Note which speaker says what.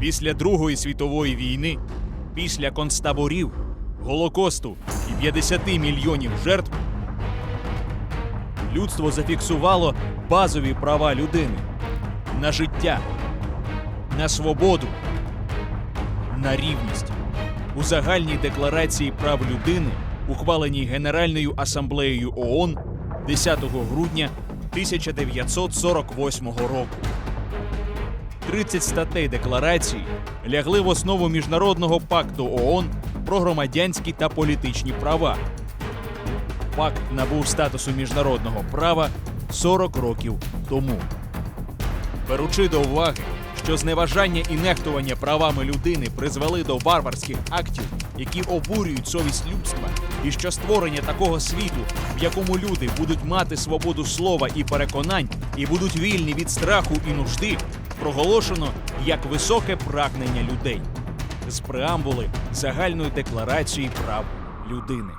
Speaker 1: Після Другої світової війни, після концтаборів, Голокосту і 50 мільйонів жертв, людство зафіксувало базові права людини на життя, на свободу, на рівність. У загальній декларації прав людини, ухваленій Генеральною асамблеєю ООН 10 грудня 1948 року. 30 статей декларації лягли в основу міжнародного пакту ООН про громадянські та політичні права. Пакт набув статусу міжнародного права 40 років тому. Беручи до уваги, що зневажання і нехтування правами людини призвели до варварських актів, які обурюють совість людства, і що створення такого світу, в якому люди будуть мати свободу слова і переконань, і будуть вільні від страху і нужди, проголошено як високе прагнення людей з преамбули загальної декларації прав людини.